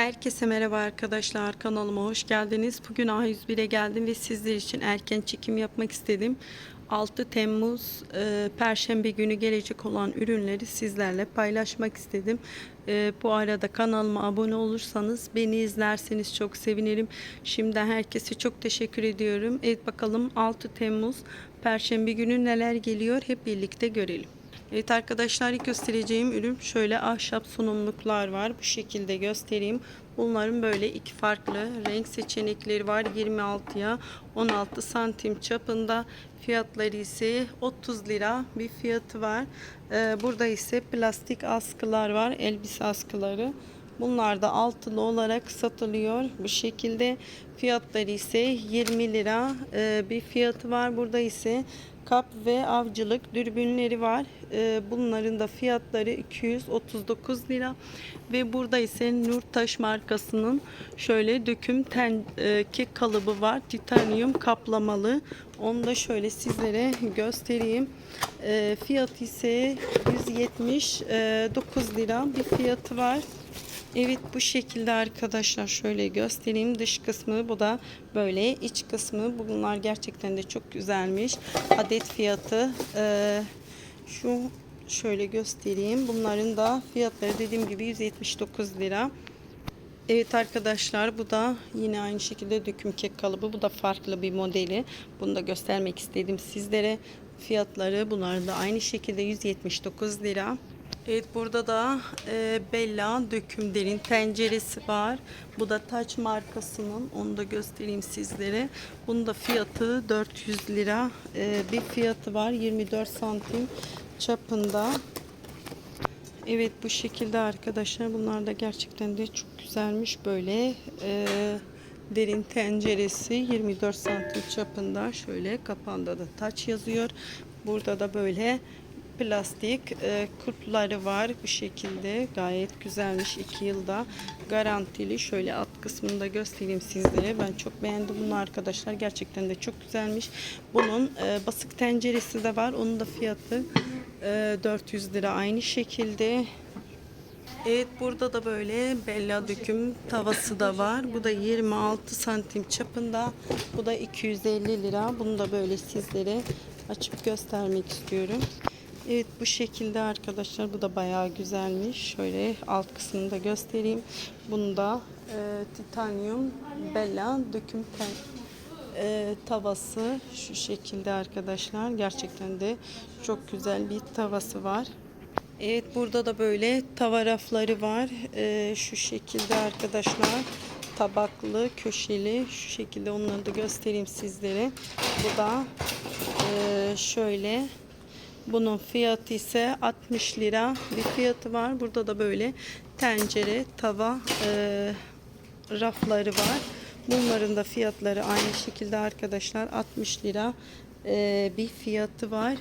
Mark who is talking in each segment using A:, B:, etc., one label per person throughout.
A: Herkese merhaba arkadaşlar kanalıma hoş geldiniz. Bugün A101'e geldim ve sizler için erken çekim yapmak istedim. 6 Temmuz e, Perşembe günü gelecek olan ürünleri sizlerle paylaşmak istedim. E, bu arada kanalıma abone olursanız beni izlerseniz çok sevinirim. Şimdiden herkese çok teşekkür ediyorum. Evet bakalım 6 Temmuz Perşembe günü neler geliyor hep birlikte görelim. Evet arkadaşlar ilk göstereceğim ürün şöyle ahşap sunumluklar var. Bu şekilde göstereyim. Bunların böyle iki farklı renk seçenekleri var. 26'ya 16 santim çapında. Fiyatları ise 30 lira bir fiyatı var. Ee, burada ise plastik askılar var. Elbise askıları. Bunlar da altılı olarak satılıyor. Bu şekilde fiyatları ise 20 lira Ee, bir fiyatı var. Burada ise kap ve avcılık dürbünleri var. Ee, bunların da fiyatları 239 lira ve burada ise Nurtaş markasının şöyle döküm ten e, kalıbı var. Titanyum kaplamalı. Onu da şöyle sizlere göstereyim. Ee, fiyatı ise 179 lira bir fiyatı var. Evet bu şekilde arkadaşlar şöyle göstereyim. Dış kısmı bu da böyle iç kısmı. Bunlar gerçekten de çok güzelmiş. Adet fiyatı e, şu şöyle göstereyim. Bunların da fiyatları dediğim gibi 179 lira. Evet arkadaşlar bu da yine aynı şekilde döküm kek kalıbı. Bu da farklı bir modeli. Bunu da göstermek istedim sizlere. Fiyatları bunlar da aynı şekilde 179 lira Evet burada da e, Bella döküm derin tenceresi var. Bu da Taç markasının. Onu da göstereyim sizlere. Bunun da fiyatı 400 lira. E, bir fiyatı var 24 santim çapında. Evet bu şekilde arkadaşlar. Bunlar da gerçekten de çok güzelmiş. Böyle e, derin tenceresi 24 santim çapında. Şöyle kapağında da Taç yazıyor. Burada da böyle plastik e, kurtları var bu şekilde gayet güzelmiş 2 yılda garantili şöyle alt kısmını da göstereyim sizlere ben çok beğendim bunu arkadaşlar gerçekten de çok güzelmiş bunun e, basık tenceresi de var onun da fiyatı e, 400 lira aynı şekilde Evet burada da böyle bella döküm tavası da var. Bu da 26 santim çapında. Bu da 250 lira. Bunu da böyle sizlere açıp göstermek istiyorum. Evet bu şekilde arkadaşlar bu da bayağı güzelmiş. Şöyle alt kısmını da göstereyim. Bunda e, titanyum bella döküm ten, e, tavası şu şekilde arkadaşlar. Gerçekten de çok güzel bir tavası var. Evet burada da böyle tava rafları var. E, şu şekilde arkadaşlar tabaklı, köşeli şu şekilde onları da göstereyim sizlere. Bu da e, şöyle bunun fiyatı ise 60 lira bir fiyatı var. Burada da böyle tencere, tava e, rafları var. Bunların da fiyatları aynı şekilde arkadaşlar 60 lira e, bir fiyatı var.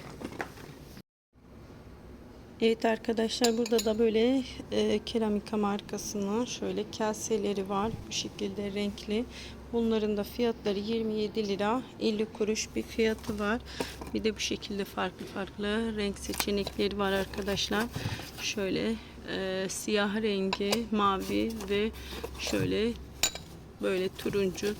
A: Evet arkadaşlar burada da böyle e, keramika markasının şöyle kaseleri var. Bu şekilde renkli. Bunların da fiyatları 27 lira 50 kuruş bir fiyatı var. Bir de bu şekilde farklı farklı renk seçenekleri var arkadaşlar. Şöyle e, siyah rengi, mavi ve şöyle böyle turuncu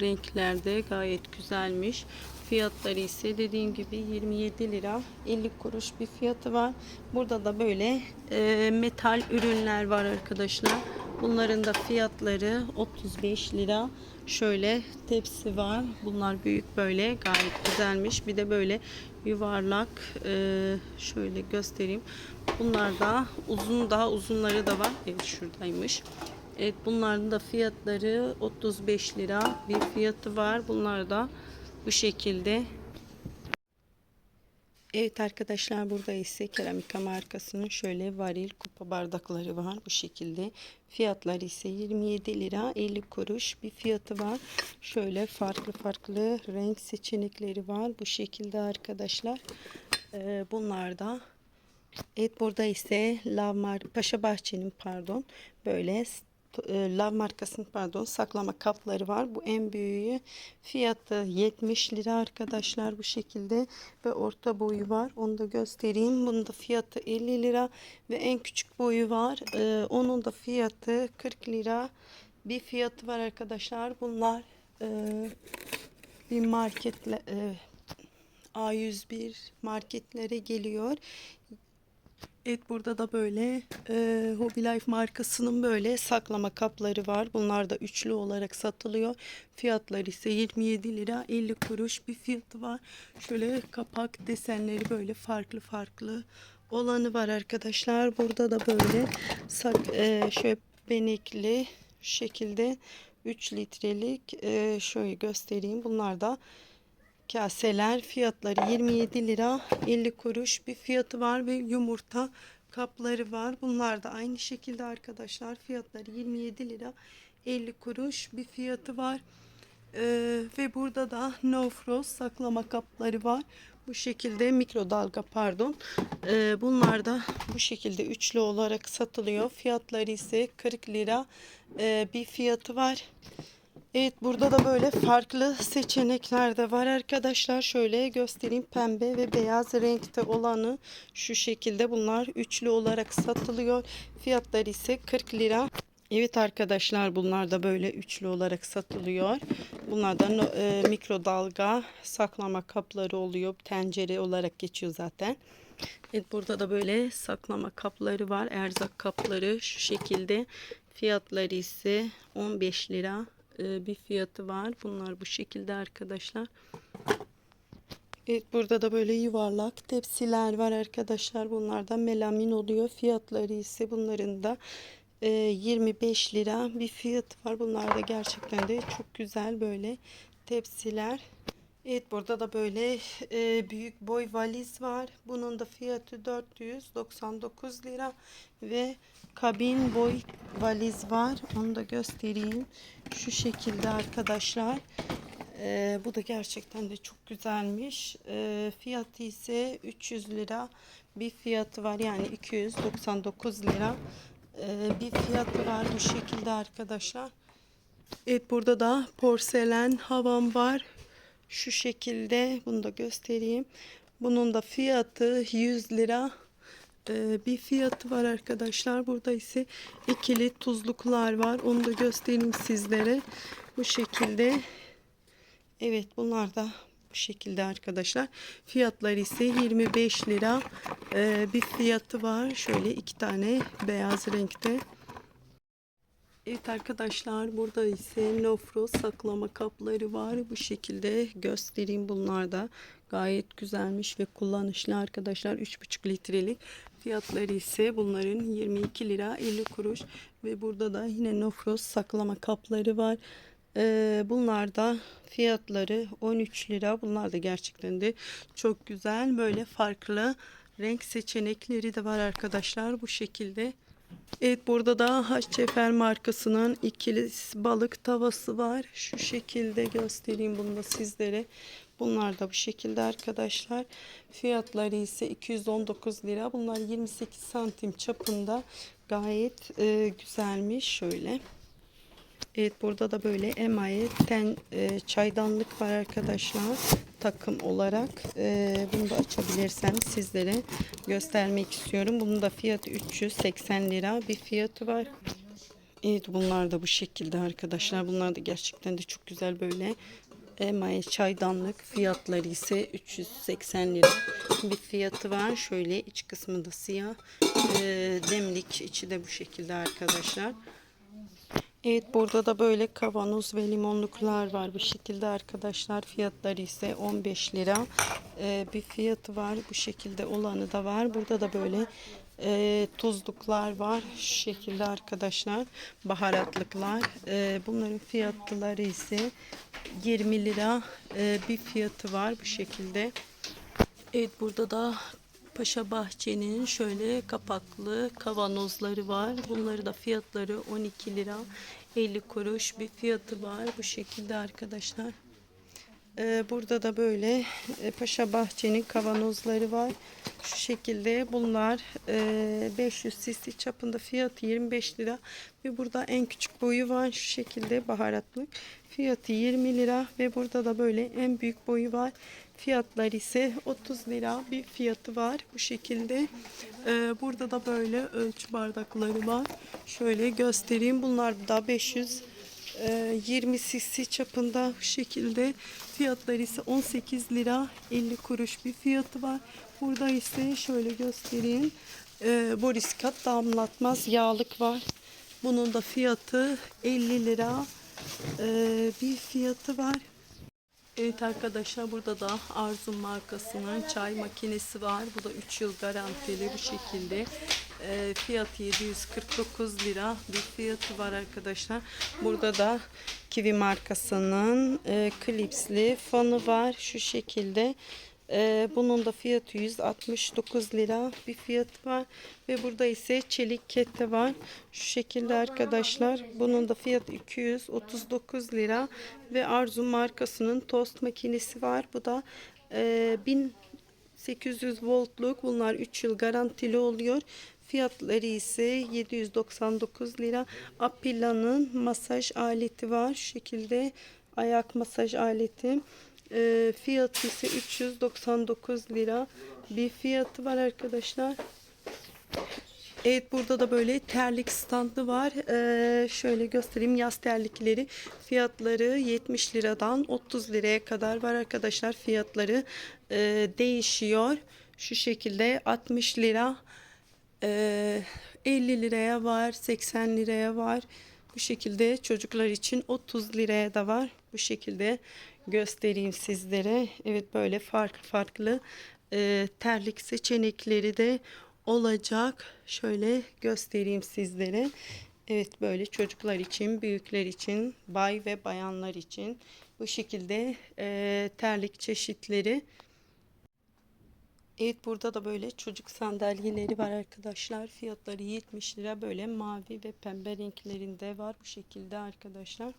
A: renklerde gayet güzelmiş. Fiyatları ise dediğim gibi 27 lira 50 kuruş bir fiyatı var. Burada da böyle e, metal ürünler var arkadaşlar. Bunların da fiyatları 35 lira. Şöyle tepsi var. Bunlar büyük böyle gayet güzelmiş. Bir de böyle yuvarlak e, şöyle göstereyim. Bunlar da uzun daha uzunları da var. Evet şuradaymış. Evet bunların da fiyatları 35 lira bir fiyatı var. Bunlar da bu şekilde. Evet arkadaşlar burada ise keramika markasının şöyle varil kupa bardakları var bu şekilde. Fiyatları ise 27 lira 50 kuruş bir fiyatı var. Şöyle farklı farklı renk seçenekleri var bu şekilde arkadaşlar. Ee, bunlar da Evet burada ise Lavmar Paşa Bahçe'nin pardon böyle Lav markasının pardon saklama kapları var. Bu en büyüğü. Fiyatı 70 lira arkadaşlar bu şekilde ve orta boyu var. Onu da göstereyim. Bunun da fiyatı 50 lira ve en küçük boyu var. E, onun da fiyatı 40 lira. Bir fiyatı var arkadaşlar. Bunlar e, bir marketle e, A101 marketlere geliyor. Evet burada da böyle e, Hobby Life markasının böyle saklama kapları var. Bunlar da üçlü olarak satılıyor. Fiyatları ise 27 lira 50 kuruş bir fiyatı var. Şöyle kapak desenleri böyle farklı farklı olanı var arkadaşlar. Burada da böyle sak, e, şöyle benekli şekilde 3 litrelik e, şöyle göstereyim. Bunlar da kaseler fiyatları 27 lira 50 kuruş bir fiyatı var ve yumurta kapları var. Bunlar da aynı şekilde arkadaşlar fiyatları 27 lira 50 kuruş bir fiyatı var. Ee, ve burada da no frost saklama kapları var. Bu şekilde mikrodalga pardon. Ee, bunlar da bu şekilde üçlü olarak satılıyor. Fiyatları ise 40 lira ee, bir fiyatı var. Evet burada da böyle farklı seçenekler de var arkadaşlar. Şöyle göstereyim pembe ve beyaz renkte olanı şu şekilde bunlar üçlü olarak satılıyor. Fiyatları ise 40 lira. Evet arkadaşlar bunlar da böyle üçlü olarak satılıyor. Bunlar da no- e, mikrodalga saklama kapları oluyor. Tencere olarak geçiyor zaten. Evet burada da böyle saklama kapları var. Erzak kapları şu şekilde. Fiyatları ise 15 lira e, bir fiyatı var. Bunlar bu şekilde arkadaşlar. Evet burada da böyle yuvarlak tepsiler var arkadaşlar. Bunlar da melamin oluyor. Fiyatları ise bunların da e, 25 lira bir fiyat var. Bunlar da gerçekten de çok güzel böyle tepsiler. Evet burada da böyle e, büyük boy valiz var. Bunun da fiyatı 499 lira ve kabin boy valiz var. Onu da göstereyim. Şu şekilde arkadaşlar. E, bu da gerçekten de çok güzelmiş. E, fiyatı ise 300 lira bir fiyatı var. Yani 299 lira e, bir fiyatı var bu şekilde arkadaşlar. Evet burada da porselen havam var. Şu şekilde bunu da göstereyim. Bunun da fiyatı 100 lira Ee, bir fiyatı var arkadaşlar. Burada ise ikili tuzluklar var. Onu da göstereyim sizlere. Bu şekilde. Evet bunlar da bu şekilde arkadaşlar. Fiyatları ise 25 lira Ee, bir fiyatı var. Şöyle iki tane beyaz renkte. Evet arkadaşlar burada ise nofro saklama kapları var. Bu şekilde göstereyim bunlar da gayet güzelmiş ve kullanışlı arkadaşlar. 3,5 litrelik fiyatları ise bunların 22 lira 50 kuruş ve burada da yine nofro saklama kapları var. Ee, bunlar da fiyatları 13 lira. Bunlar da gerçekten de çok güzel. Böyle farklı renk seçenekleri de var arkadaşlar bu şekilde. Evet burada da Haçefer markasının ikili balık tavası var. Şu şekilde göstereyim bunu da sizlere. Bunlar da bu şekilde arkadaşlar. Fiyatları ise 219 lira. Bunlar 28 santim çapında. Gayet e, güzelmiş. Şöyle. Evet burada da böyle emaye ten e, çaydanlık var arkadaşlar takım olarak e, bunu da açabilirsem sizlere göstermek istiyorum. Bunun da fiyatı 380 lira bir fiyatı var. Evet bunlar da bu şekilde arkadaşlar. Bunlar da gerçekten de çok güzel böyle emaye çaydanlık fiyatları ise 380 lira. Bir fiyatı var. Şöyle iç kısmı da siyah. E, demlik içi de bu şekilde arkadaşlar. Evet burada da böyle kavanoz ve limonluklar var. Bu şekilde arkadaşlar. Fiyatları ise 15 lira. Ee, bir fiyatı var. Bu şekilde olanı da var. Burada da böyle e, tuzluklar var şu şekilde arkadaşlar baharatlıklar Ee, bunların fiyatları ise 20 lira e, bir fiyatı var bu şekilde Evet burada da Paşa Bahçe'nin şöyle kapaklı kavanozları var. Bunları da fiyatları 12 lira 50 kuruş bir fiyatı var. Bu şekilde arkadaşlar. Ee, burada da böyle e, Paşa Bahçe'nin kavanozları var. Şu şekilde bunlar e, 500 cc çapında fiyatı 25 lira. Ve burada en küçük boyu var şu şekilde baharatlık. Fiyatı 20 lira ve burada da böyle en büyük boyu var. Fiyatlar ise 30 lira bir fiyatı var bu şekilde. Ee, burada da böyle ölçü bardakları var. Şöyle göstereyim. Bunlar da 500 e, 20 cc çapında bu şekilde. Fiyatları ise 18 lira 50 kuruş bir fiyatı var. Burada ise şöyle göstereyim. Ee, Boris Kat damlatmaz yağlık var. Bunun da fiyatı 50 lira ee, bir fiyatı var. Evet arkadaşlar burada da Arzu markasının çay makinesi var. Bu da 3 yıl garantili bu şekilde. Ee, fiyatı 749 lira bir fiyatı var arkadaşlar. Burada da Kiwi markasının e, klipsli fanı var şu şekilde. Ee, bunun da fiyatı 169 lira bir fiyatı var. Ve burada ise çelik kete var. Şu şekilde arkadaşlar. Bunun da fiyatı 239 lira. Ve Arzu markasının tost makinesi var. Bu da e, 1800 voltluk. Bunlar 3 yıl garantili oluyor. Fiyatları ise 799 lira. Apila'nın masaj aleti var. Şu şekilde ayak masaj aleti. Ee, fiyatı ise 399 lira bir fiyatı var arkadaşlar. Evet burada da böyle terlik standı var. Ee, şöyle göstereyim yaz terlikleri. Fiyatları 70 liradan 30 liraya kadar var arkadaşlar. Fiyatları e, değişiyor. Şu şekilde 60 lira, e, 50 liraya var, 80 liraya var. Bu şekilde çocuklar için 30 liraya da var. Bu şekilde göstereyim sizlere. Evet böyle farklı farklı e, terlik seçenekleri de olacak. Şöyle göstereyim sizlere. Evet böyle çocuklar için, büyükler için, bay ve bayanlar için bu şekilde e, terlik çeşitleri. Evet burada da böyle çocuk sandalyeleri var arkadaşlar. Fiyatları 70 lira böyle mavi ve pembe renklerinde var bu şekilde arkadaşlar.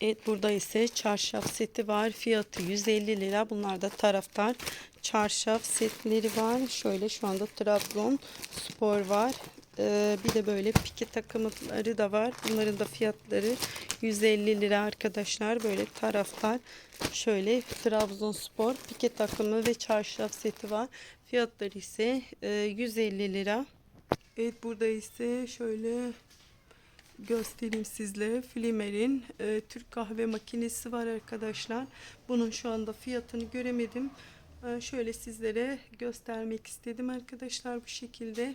A: Evet burada ise çarşaf seti var. Fiyatı 150 lira. Bunlar da taraftar çarşaf setleri var. Şöyle şu anda Trabzon spor var. Ee, bir de böyle pike takımları da var. Bunların da fiyatları 150 lira arkadaşlar. Böyle taraftar şöyle Trabzonspor pike takımı ve çarşaf seti var. Fiyatları ise e, 150 lira. Evet burada ise şöyle göstereyim sizlere. Flimer'in e, Türk kahve makinesi var arkadaşlar. Bunun şu anda fiyatını göremedim. E, şöyle sizlere göstermek istedim arkadaşlar bu şekilde.